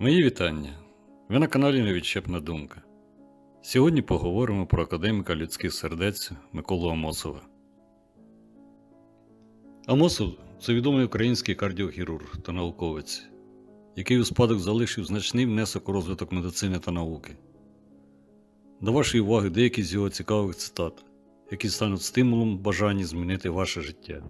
Мої вітання. Ви на каналі Невідчепна думка. Сьогодні поговоримо про академіка людських сердець Миколу Амосова. Амосов це відомий український кардіохірург та науковець, який у спадок залишив значний внесок у розвиток медицини та науки. До вашої уваги деякі з його цікавих цитат, які стануть стимулом в бажанні змінити ваше життя.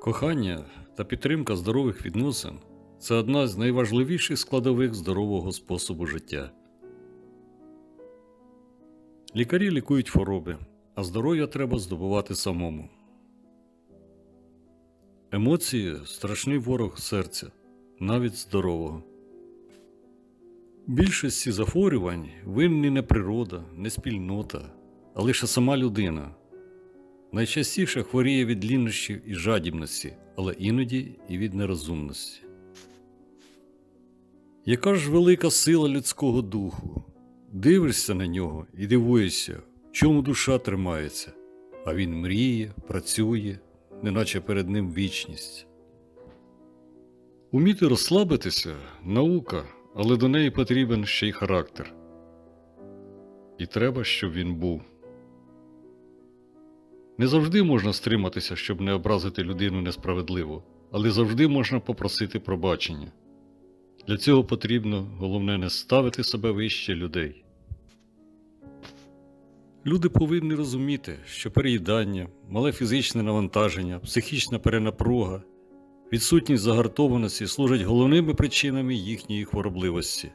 Кохання та підтримка здорових відносин це одна з найважливіших складових здорового способу життя. Лікарі лікують хвороби, а здоров'я треба здобувати самому. Емоції страшний ворог серця, навіть здорового. Більшості захворювань винні не природа, не спільнота, а лише сама людина. Найчастіше хворіє від лінощів і жадібності, але іноді і від нерозумності. Яка ж велика сила людського духу? Дивишся на нього і дивуєшся, в чому душа тримається, а він мріє, працює, неначе перед ним вічність. Уміти розслабитися наука, але до неї потрібен ще й характер. І треба, щоб він був. Не завжди можна стриматися, щоб не образити людину несправедливо, але завжди можна попросити пробачення. Для цього потрібно головне не ставити себе вище людей. Люди повинні розуміти, що переїдання, мале фізичне навантаження, психічна перенапруга, відсутність загартованості служать головними причинами їхньої хворобливості.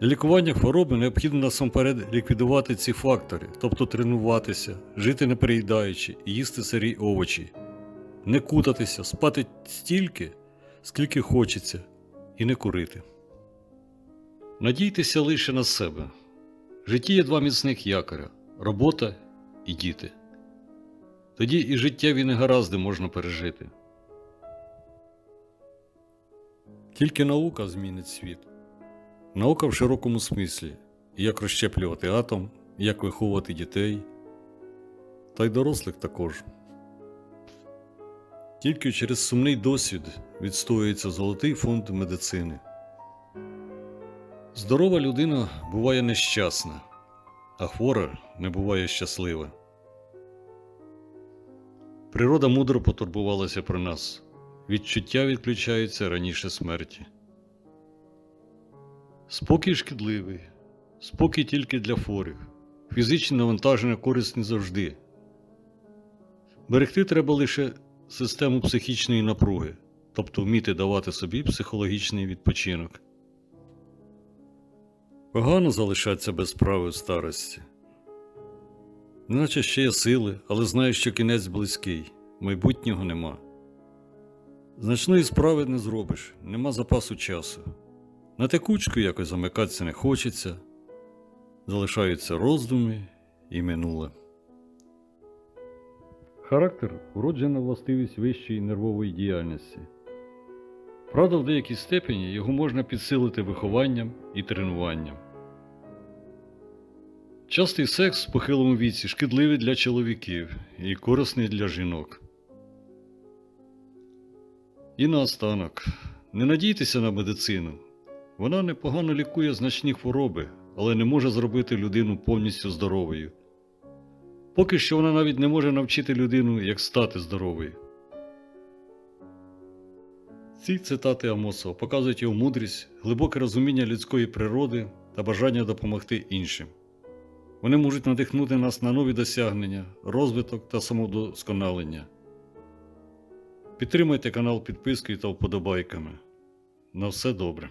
Для лікування хвороби необхідно насамперед ліквідувати ці фактори, тобто тренуватися, жити не переїдаючи і їсти сирі овочі, не кутатися, спати стільки, скільки хочеться, і не курити. Надійтеся лише на себе. В житті є два міцних якоря робота і діти. Тоді і життєві негаразди можна пережити. Тільки наука змінить світ. Наука в широкому смислі, як розщеплювати атом, як виховувати дітей, та й дорослих також. Тільки через сумний досвід відстоюється золотий фонд медицини. Здорова людина буває нещасна, а хвора не буває щаслива. Природа мудро потурбувалася про нас. Відчуття відключаються раніше смерті. Спокій шкідливий, спокій тільки для хворих, фізичні навантаження корисні завжди. Берегти треба лише систему психічної напруги, тобто вміти давати собі психологічний відпочинок. Погано залишатися без справи в старості. Неначе ще є сили, але знаєш, що кінець близький, майбутнього нема. Значної справи не зробиш, нема запасу часу. На текучку якось замикатися не хочеться, залишаються роздуми і минуле. Характер уроджена властивість вищої нервової діяльності. Правда, в деякій степені його можна підсилити вихованням і тренуванням. Частий секс в похилому віці шкідливий для чоловіків і корисний для жінок. І наостанок, не надійтеся на медицину. Вона непогано лікує значні хвороби, але не може зробити людину повністю здоровою. Поки що вона навіть не може навчити людину, як стати здоровою. Ці цитати Амосова показують його мудрість, глибоке розуміння людської природи та бажання допомогти іншим. Вони можуть надихнути нас на нові досягнення, розвиток та самодосконалення. Підтримайте канал підпискою та вподобайками. На все добре.